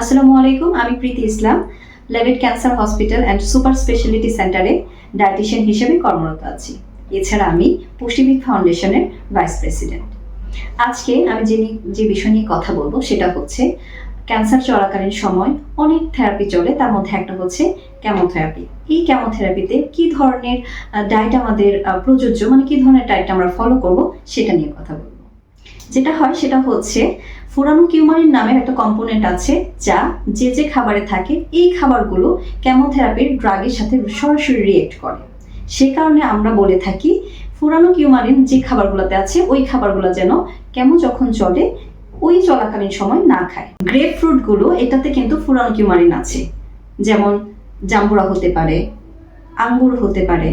আসসালামু আলাইকুম, আমি Priti Islam Labaid cancer hospital and super speciality সেন্টারে ডায়েটিশিয়ান হিসেবে কর্মরত আছি। এছাড়া আমি পুষ্টিবিদ ফাউন্ডেশনের ভাইস প্রেসিডেন্ট আজকে আমি যে যে বিষয় নিয়ে কথা বলব সেটা হচ্ছে ক্যান্সার চলাকালীন সময় অনেক থেরাপি চলে, তার মধ্যে একটা হচ্ছে ক্যামোথেরাপি এই কেমোথেরাপিতে কি ধরনের ডায়েট আমাদের প্রযোজ্য মানে কি ধরনের ডায়েট আমরা ফলো করব সেটা নিয়ে কথা বলব। যেটা হয় সেটা হচ্ছে ফুরানো কিউমারিন নামের একটা কম্পোনেন্ট আছে যা যে যে খাবারে থাকে, এই খাবারগুলো কেমোথেরাপির ড্রাগের সাথে সরাসরি রিয়েক্ট করে। সে কারণে আমরা বলে থাকি ফুরানো কিউমারিন যে খাবারগুলোতে আছে, ওই খাবারগুলো যেন কেমন যখন চলে, ওই চলাকালীন সময় না খায়। গ্রেপ ফ্রুটগুলো এটাতে কিন্তু ফুরানো কিউমারিন আছে। যেমন জাম্বুরা হতে পারে, আঙ্গুর হতে পারে,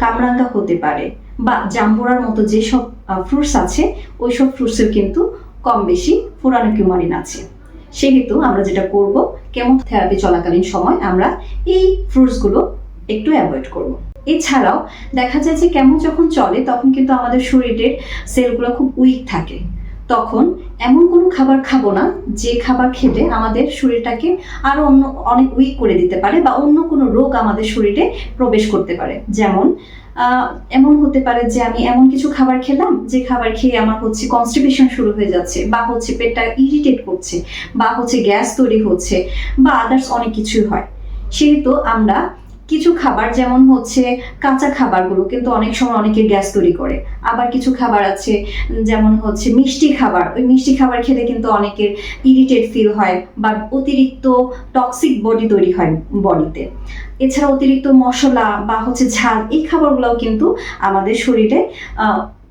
কামরাঙ্গা হতে পারে বা জাম্বুরার মতো যেসব ফ্রুটস আছে ওই সব ফ্রুটসের কিন্তু কম বেশি ফুরানোকিউমারিন আছে। সেহেতু আমরা যেটা করব কেমোথেরাপি চলাকালীন সময় আমরা এই ফ্রুটসগুলো একটু অ্যাভয়েড করব। এছাড়াও দেখা যায় যে কেমন যখন চলে, তখন কিন্তু আমাদের শরীরের সেলগুলো খুব উইক থাকে। তখন এমন কোনো খাবার খাব না, যে খাবার খেলে আমাদের শরীরটাকে আরও অন্য, অনেক উইক করে দিতে পারে বা অন্য কোনো রোগ আমাদের শরীরে প্রবেশ করতে পারে। যেমন এমন হতে পারে যে আমি এমন কিছু খাবার খেলাম, যে খাবার খেয়ে আমার হচ্ছে কনস্টিপেশন শুরু হয়ে যাচ্ছে বা হচ্ছে পেটটা ইরিটেট করছে বা হচ্ছে গ্যাস তৈরি হচ্ছে বা আদার্স অনেক কিছুই হয়। সেহেতু আমরা কিছু খাবার যেমন হচ্ছে কাঁচা খাবারগুলো, কিন্তু অনেক সময় অনেকে গ্যাস তৈরি করে। আবার কিছু খাবার আছে, যেমন হচ্ছে মিষ্টি খাবার। ওই মিষ্টি খাবার খেলে কিন্তু অনেকের ইরিটেট ফিল হয় বা অতিরিক্ত টক্সিক বডি তৈরি হয় বডিতে। এছাড়া অতিরিক্ত মশলা বা হচ্ছে ঝাল, এই খাবারগুলোও কিন্তু আমাদের শরীরে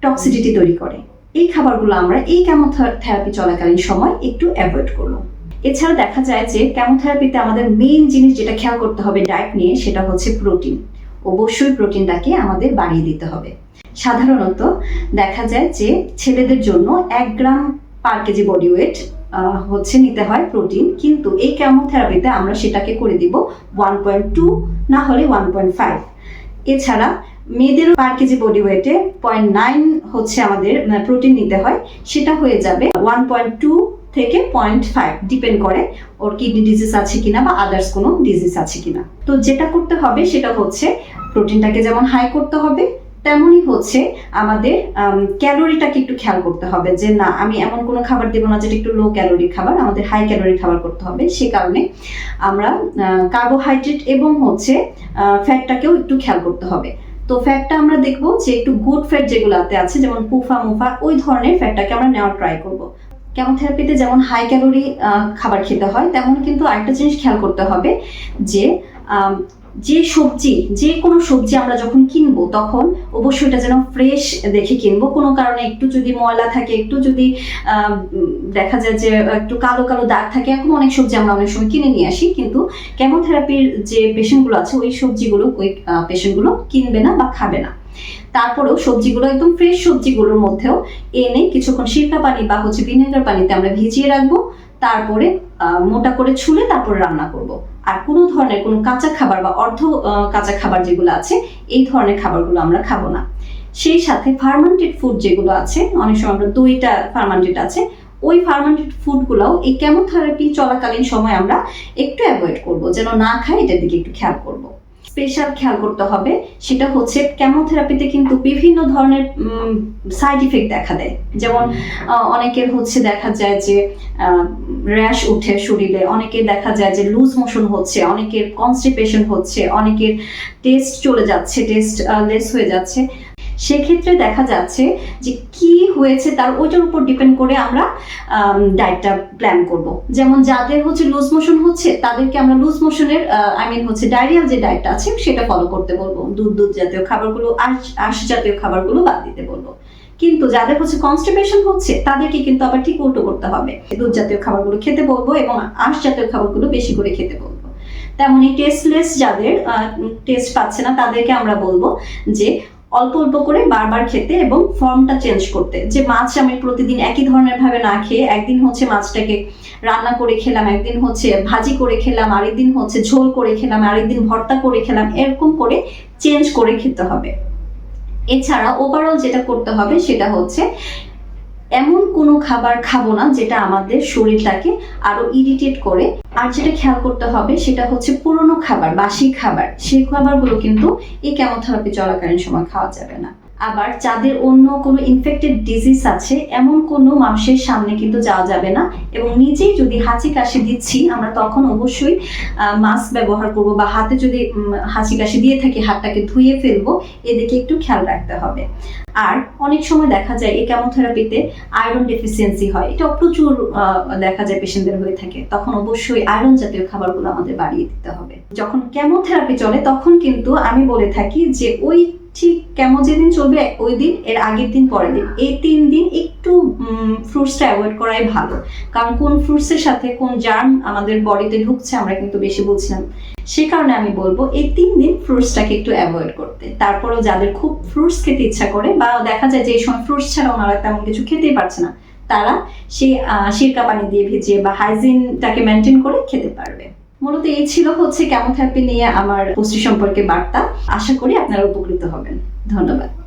টক্সিডিটি তৈরি করে। এই খাবারগুলো আমরা এই কেমোথেরাপি চলাকালীন সময় একটু অ্যাভয়েড করব। এছাড়া দেখা যায় যে কেমোথেরাপিতে আমাদের মেইন জিনিস যেটা খেয়াল করতে হবে ডায়েট নিয়ে, সেটা হচ্ছে প্রোটিন অবশ্যই প্রোটিনটাকে আমাদের বাড়িয়ে দিতে হবে। সাধারণত দেখা যায় যে ছেলেদের জন্য এক gram per KG body weight হচ্ছে নিতে হয় প্রোটিন কিন্তু এই কেমোথেরাপিতে আমরা সেটাকে করে দিব ওয়ান পয়েন্ট টু না হলে ওয়ান পয়েন্ট ফাইভ এছাড়া মেয়েদের পার কেজি বডি ওয়েটে পয়েন্ট নাইন হচ্ছে আমাদের প্রোটিন নিতে হয়। সেটা হয়ে যাবে ওয়ান পয়েন্ট টু থেকে পয়েন্ট ফাইভ ডিপেন্ড করে ওর কিডনি ডিজিজ আছে কিনা বা আদার্স কোনো ডিজিজ আছে কিনা। তো যেটা করতে হবে সেটা হচ্ছে প্রোটিনটাকে যেমন হাই করতে হবে, তেমনই হচ্ছে আমাদের ক্যালোরিটাকে একটু খেয়াল করতে হবে যে না, আমি এমন কোনো খাবার দেবো না যেটা একটু লো ক্যালোরি খাবার, আমাদের হাই ক্যালোরি খাবার করতে হবে। সে কারণে আমরা কার্বোহাইড্রেট এবং হচ্ছে ফ্যাটটাকেও একটু খেয়াল করতে হবে। তো ফ্যাটটা আমরা দেখব যে একটু গুড ফ্যাট যেগুলোতে আছে, যেমন পুফা মুফা ওই ধরনের ফ্যাটটাকে আমরা নেওয়ার ট্রাই করব। কেমোথেরাপিতে যেমন হাই ক্যালোরি খাবার খেতে হয়, তেমন কিন্তু আরেকটা জিনিস খেয়াল করতে হবে যে যে সবজি, যে কোনো সবজি আমরা যখন কিনবো, তখন অবশ্যই এটা যেন ফ্রেশ দেখে কিনবো। কোনো কারণে একটু যদি ময়লা থাকে, একটু যদি দেখা যায় যে, একটু কালো কালো দাগ থাকে এখন অনেক সবজি আমরা অনেক সময় কিনে নিয়ে আসি। কিন্তু কেমোথেরাপির যে পেশেন্টগুলো আছে, ওই সবজিগুলো, ওই পেশেন্টগুলো কিনবে না বা খাবে না। তারপরেও সবজিগুলো একদম ফ্রেশ সবজিগুলোর মধ্যেও এনে কিছুক্ষণ সিরকা পানি বা হচ্ছে ভিনেগার পানিতে আমরা ভিজিয়ে রাখব, তারপরে মোটা করে ছুলে তারপরে রান্না করব। আর কোনো ধরনের কোনো কাঁচা খাবার বা অর্ধ কাঁচা খাবার যেগুলো আছে, এই ধরনের খাবারগুলো আমরা খাব না। সেই সাথে ফার্মান্টেড ফুড যেগুলো আছে, অনেক সময় আমরা দইটা ফার্মান্টেড আছে, ওই ফার্মান্টেড ফুডগুলোও এই কেমোথেরাপি চলাকালীন সময় আমরা একটু অ্যাভয়েড করব, যেন না খাই, এটার দিকে একটু খেয়াল করব। স্পেশাল খেয়াল করতে হবে, সেটা হচ্ছে কেমোথেরাপিতে কিন্তু বিভিন্ন ধরনের সাইড ইফেক্ট দেখা দেয়। যেমন অনেকের হচ্ছে দেখা যায় যে র্যাশ উঠে শরীরে, অনেকের দেখা যায় যে লুজ মোশন হচ্ছে, অনেকের কনস্টিপেশন হচ্ছে, অনেকের টেস্ট চলে যাচ্ছে টেস্ট লেস হয়ে যাচ্ছে। সেক্ষেত্রে দেখা যাচ্ছে যে কি হয়েছে তার ওইটার উপর ডিপেন্ড করে আমরা ডায়েটটা প্ল্যান করব। যেমন যাদের হচ্ছে লুজ মোশন হচ্ছে, তাদেরকে আমরা লুজ মোশনের আই মিন হচ্ছে ডায়রিয়াল যে ডায়েটটা আছে, সেটা ফলো করতে বলব। দুধ দুধ জাতীয় খাবারগুলো, আশ, আঁশ জাতীয় খাবারগুলো বাদ দিতে বলব। কিন্তু যাদের হচ্ছে কনস্টিপেশন হচ্ছে, তাদেরকে কিন্তু আবার ঠিক উল্টো করতে হবে। দুধ জাতীয় খাবারগুলো খেতে বলব এবং আঁশ জাতীয় খাবারগুলো বেশি করে খেতে বলব। তেমনি টেস্টলেস যাদের টেস্ট পাচ্ছে না, তাদেরকে আমরা বলব যে অল্প অল্প করে বারবার খেতে এবং ফর্মটা চেঞ্জ করতে। যে মাছ আমি প্রতিদিন একই ধরনের ভাবে না খেয়ে একদিন হচ্ছে মাছটাকে রান্না করে খেলাম, একদিন হচ্ছে ভাজি করে খেলাম আরেকদিন হচ্ছে ঝোল করে খেলাম আরেকদিন ভর্তা করে খেলাম, এরকম করে চেঞ্জ করে খেতে হবে। এছাড়া ওভারঅল যেটা করতে হবে সেটা হচ্ছে এমন কোনো খাবার খাব না যেটা আমাদের শরীরটাকে আরও ইরিটেট করে। আর যেটা খেয়াল করতে হবে সেটা হচ্ছে পুরনো খাবার, বাসি খাবার। সেই খাবারগুলো কিন্তু এই কেমোথেরাপি চলাকালীন সময় খাওয়া যাবে না। আবার যাদের অন্য কোনো ইনফেক্টেড ডিজিজ আছে, এমন কোনো মানুষের সামনে কিন্তু যাওয়া যাবে না এবং নিজেই যদি হাঁচি কাশি দিচ্ছি, আমরা তখন অবশ্যই মাস্ক ব্যবহার করব বা হাতে যদি হাঁচি কাশি দিয়ে থাকি, হাতটাকে ধুয়ে ফেলব, এদিকে একটু খেয়াল রাখতে হবে। আর অনেক সময় দেখা যায় এই কেমোথেরাপিতে আয়রন ডেফিসিয়েন্সি হয়। এটা প্রচুর দেখা যায় পেশেন্টদের হয়ে থাকে। তখন অবশ্যই আয়রন জাতীয় খাবারগুলো আমাদের বাড়িয়ে দিতে হবে। যখন কেমোথেরাপি চলে, তখন কিন্তু আমি বলে থাকি যে ওই ঠিক কেমন যেদিন চলবে, ওই দিন, এর আগের দিন, পরের দিন। এই তিন দিন একটু ফ্রুটসটা অ্যাভয়েড করাই ভালো। কারণ কোন ফ্রুটসের সাথে কোন জার্ম আমাদের বডিতে ঢুকছে, আমরা কিন্তু বেশি বলছিলাম সে কারণে আমি বলব, এই তিন দিন ফ্রুটসটাকে একটু অ্যাভয়েড করতে। তারপরেও যাদের খুব ফ্রুটস খেতে ইচ্ছা করে, বা দেখা যায় যে এই সময় ফ্রুটস ছাড়া ওনারা তেমন কিছু খেতেই পারছে না, তারা সেই সিরকা পানি দিয়ে ভিজিয়ে বা হাইজিনটাকে মেনটেন করে খেতে পারবে। মূলত এই ছিল হচ্ছে কেমোথেরাপি নিয়ে আমার পুষ্টি সম্পর্কে বার্তা। আশা করি আপনারা উপকৃত হবেন। ধন্যবাদ।